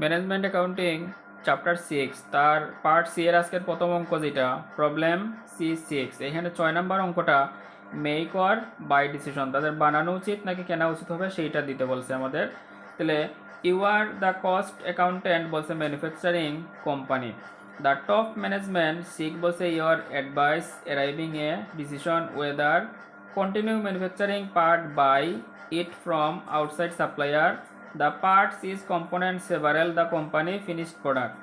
Management accounting chapter six তার part C এর আজকের প্রথম অঙ্ক যেটা প্রবলেম সি সিক্স এখানে ছয় নাম্বার অঙ্কটা মেক অর বাই ডিসিশন তাদের বানানো উচিত নাকি কেনা উচিত হবে সেইটা দিতে বলছে আমাদের। তাহলে you are the cost accountant বলছে manufacturing company the top management seek বলছে your advice arriving a decision whether continue manufacturing part buy it from outside supplier the parts is component several, the company finished product.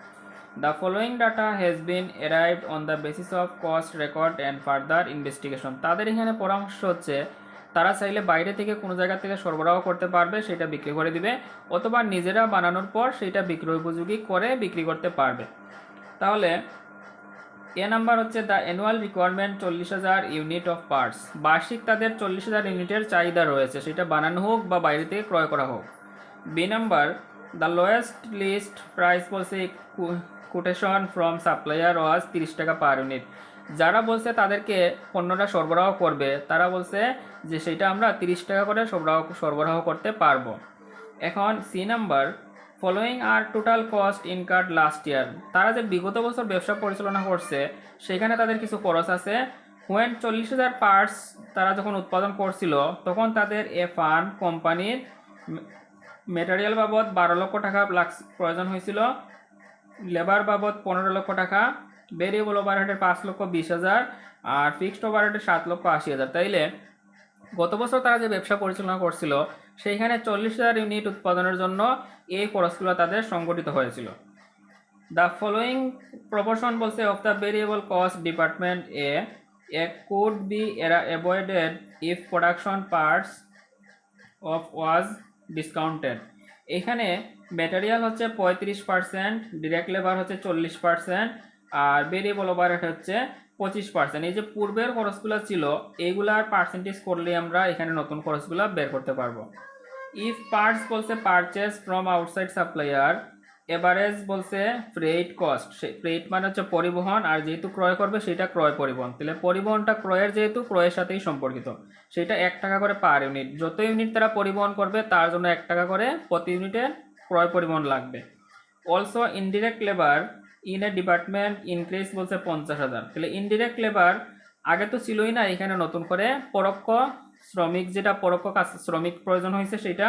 The following data has been arrived on the basis of cost record and further investigation. তাদের এখানে পরামর্শ হচ্ছে, তারা চাইলে বাইরে থেকে কোনো জায়গা থেকে সরবরাহ করতে পারবে, সেটা বিক্রি করে দিবে, অথবা নিজেরা বানানোর পর সেটা বিক্রয় উপযোগী করে বিক্রি করতে পারবে। তাহলে, এ নাম্বার হচ্ছে দ্য অ্যানুয়াল রিকোয়ারমেন্ট চল্লিশ হাজার ইউনিট অফ পার্টস বার্ষিক তাদের চল্লিশ হাজার ইউনিটের চাহিদা রয়েছে, সেটা বানানো হোক বা বাইরে থেকে ক্রয় করা হোক। B number the lowest list price বলছে কোটেশন ফ্রম সাপ্লায়ার ওয়াজ তিরিশ টাকা পার ইউনিট যারা বলছে তাদেরকে পণ্যটা সরবরাহ করবে, তারা বলছে যে সেটা আমরা তিরিশ টাকা করে সরবরাহ সরবরাহ করতে পারব। এখন C number following are total cost incurred last year তারা যে বিগত বছর ব্যবসা পরিচালনা করছে, সেখানে তাদের কিছু খরচ আছে। হোয়েন চল্লিশ হাজার পার্টস তারা যখন উৎপাদন করছিল, তখন তাদের এ ফান কোম্পানির মেটেরিয়াল বাবদ বারো লক্ষ টাকা লাক্স প্রয়োজন হয়েছিল। লেবার বাবদ পনেরো লক্ষ টাকা ভেরিয়েবল ওভারহেডের পাঁচ লক্ষ বিশ হাজার, আর ফিক্সড ওভারহেডের সাত লক্ষ আশি হাজার। তাইলে গত বছর তারা যে ব্যবসা পরিচালনা করছিল, সেইখানে চল্লিশ হাজার ইউনিট উৎপাদনের জন্য এই খরচগুলো তাদের সংগঠিত হয়েছিল। দ্য ফলোয়িং প্রপোর্শন বলছে of the variable cost department A A could be এরা avoided if production parts of was discounted এখানে ম্যাটেরিয়াল হচ্ছে পঁয়ত্রিশ পার্সেন্ট ডিরেক্ট লেবার হচ্ছে চল্লিশ পার্সেন্ট আর ভেরিয়েবল ওভার হচ্ছে পঁচিশ পার্সেন্ট এই যে পূর্বের খরচগুলো ছিল এইগুলার পার্সেন্টেজ করলে আমরা এখানে নতুন খরচগুলো বের করতে পারব। ইফ পার্টস বলছে purchase from outside supplier average বলছে ফ্রেট কস্ট ফ্রেট মানে হচ্ছে পরিবহন, আর যেহেতু ক্রয় করবে সেটা ক্রয় পরিবহন। তাহলে পরিবহনটা ক্রয়ের যেহেতু, ক্রয়ের সাথেই সম্পর্কিত। সেটা এক টাকা করে পার ইউনিট যত ইউনিট তারা পরিবহন করবে, তার জন্য এক টাকা করে প্রতি ইউনিটে ক্রয় পরিবহন লাগবে। Also indirect labour in A department increase বলছে পঞ্চাশ হাজার। তাহলে ইনডিরেক্ট লেবার আগে তো ছিলই না, এখানে নতুন করে পরোক্ষ শ্রমিক যেটা পরোক্ষ কাজ শ্রমিক প্রয়োজন হয়েছে, সেটা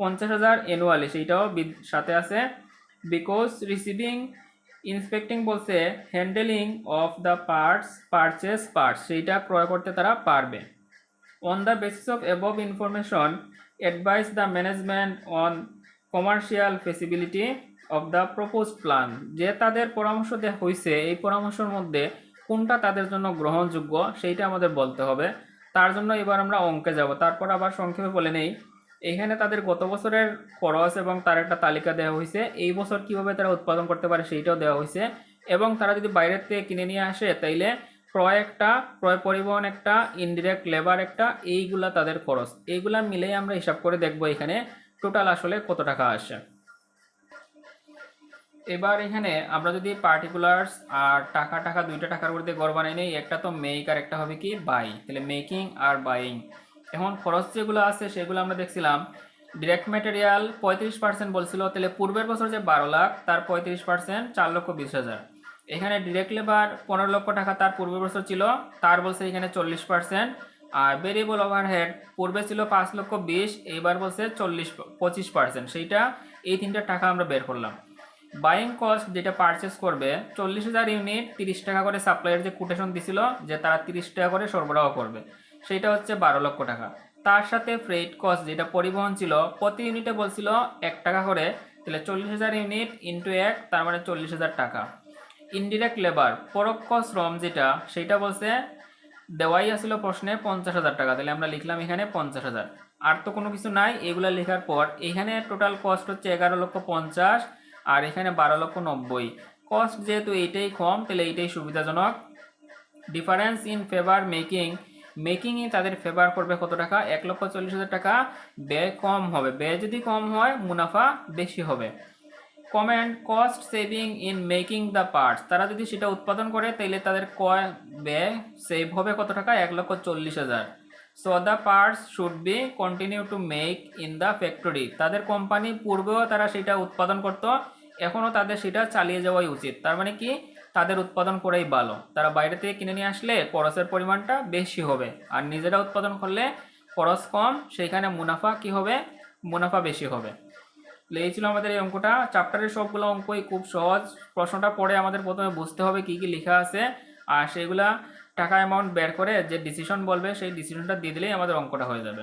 পঞ্চাশ হাজার অ্যানুয়ালি সেইটাও সাথে আছে বিকজ রিসিভিং ইন্সপেক্টিং বলছে handling of the parts purchase parts সেইটা ক্রয় করতে তারা পারবে। On the basis of above information advice the management on commercial feasibility of the proposed plan যে তাদের পরামর্শ দেওয়া হয়েছে এই পরামর্শের মধ্যে কোনটা তাদের জন্য গ্রহণযোগ্য, সেইটা আমাদের বলতে হবে। তার জন্য এবার আমরা অঙ্কে যাব। তারপর আবার সংক্ষেপে বলে নেই। এখানে তাদের গত বছরের খরচ এবং তার একটা তালিকা দেওয়া হয়েছে। এই বছর কীভাবে তারা উৎপাদন করতে পারে সেইটাও দেওয়া হয়েছে। এবং তারা যদি বাইরের থেকে কিনে নিয়ে আসে, তাইলে ক্রয় একটা, ক্রয় পরিবহন একটা ইনডিরেক্ট লেবার একটা, এইগুলা তাদের খরচ। এইগুলা মিলেই আমরা হিসাব করে দেখব এখানে টোটাল আসলে কত টাকা আসে। এবার এখানে আমরা যদি পার্টিকুলার্স আর টাকা টাকা দুইটা টাকার মধ্যে গড় বানাই নেই, একটা তো মেক আর একটা হবে কি বাই তাহলে মেকিং আর বাইং এখন খরচ যেগুলো আছে সেগুলো আমরা দেখছিলাম ডিরেক্ট ম্যাটেরিয়াল পঁয়ত্রিশ পার্সেন্ট বলছিল, তাহলে পূর্বের বছর যে বারো লাখ, তার পঁয়ত্রিশ পার্সেন্ট চার লক্ষ বিশ হাজার। এখানে ডিরেক্ট লেবার পনেরো লক্ষ টাকা তার পূর্বের বছর ছিল, তার বলছে এখানে চল্লিশ পার্সেন্ট আর ভেরিয়েবল ওভারহেড পূর্বে ছিল পাঁচ লক্ষ বিশ এইবার বলছে চল্লিশ, পঁচিশ পার্সেন্ট সেইটা এই তিনটা টাকা আমরা বের করলাম। বাইং কস্ট যেটা পারচেস করবে, চল্লিশ হাজার ইউনিট তিরিশ টাকা করে সাপ্লাইয়ের যে কোটেশন দিছিল, যে তারা তিরিশ টাকা করে সরবরাহ করবে। সেটা হচ্ছে বারো লক্ষ টাকা। তার সাথে ফ্রেট কস্ট যেটা পরিবহন ছিল, প্রতি ইউনিটে বলছিল এক টাকা করে। তাহলে চল্লিশ হাজার ইউনিট ইন্টু এক, তার মানে চল্লিশ হাজার টাকা। ইনডিরেক্ট লেবার পরোক্ষ শ্রম যেটা, সেটা বলছে, দেওয়াই আসছিল প্রশ্নে পঞ্চাশ হাজার টাকা। তাহলে আমরা লিখলাম এখানে পঞ্চাশ হাজার। আর তো কোনো কিছু নাই, এগুলো লেখার পর এখানে টোটাল কস্ট হচ্ছে এগারো লক্ষ পঞ্চাশ, আর এখানে বারো লক্ষ নব্বই। কস্ট যেহেতু এইটাই কম, তাহলে এইটাই সুবিধাজনক। ডিফারেন্স ইন ফেভার মেকিং মেকিংয়ে তাদের ফেভার করবে কত টাকা? এক লক্ষ চল্লিশ হাজার টাকা ব্যয় কম হবে। ব্যয় যদি কম হয়, মুনাফা বেশি হবে। Comment cost saving in making the parts তারা যদি সেটা উৎপাদন করে তাহলে তাদের কয় ব্যয় সেভ হবে কত টাকা? এক লক্ষ চল্লিশ হাজার। So the parts should be continue to make in the factory তাদের কোম্পানি পূর্বেও তারা সেটা উৎপাদন করতো, এখনও তাদের সেটা চালিয়ে যাওয়াই উচিত। তার মানে কি? তাদের উৎপাদন করেই ভালো। তারা বাইরে থেকে কিনে নিয়ে আসলে খরচের পরিমাণটা বেশি হবে। আর নিজেরা উৎপাদন করলে খরচ কম, সেইখানে মুনাফা কি হবে? মুনাফা বেশি হবে। এই ছিল আমাদের এই অঙ্কটা। চ্যাপ্টারের সবগুলো অঙ্কই খুব সহজ। প্রশ্নটা পড়ে আমাদের প্রথমে বুঝতে হবে কি কি লেখা আছে। আর সেগুলা টাকা অ্যামাউন্ট বের করে যে ডিসিশন বলবে, সেই ডিসিশনটা দিয়ে দিলেই আমাদের অঙ্কটা হয়ে যাবে।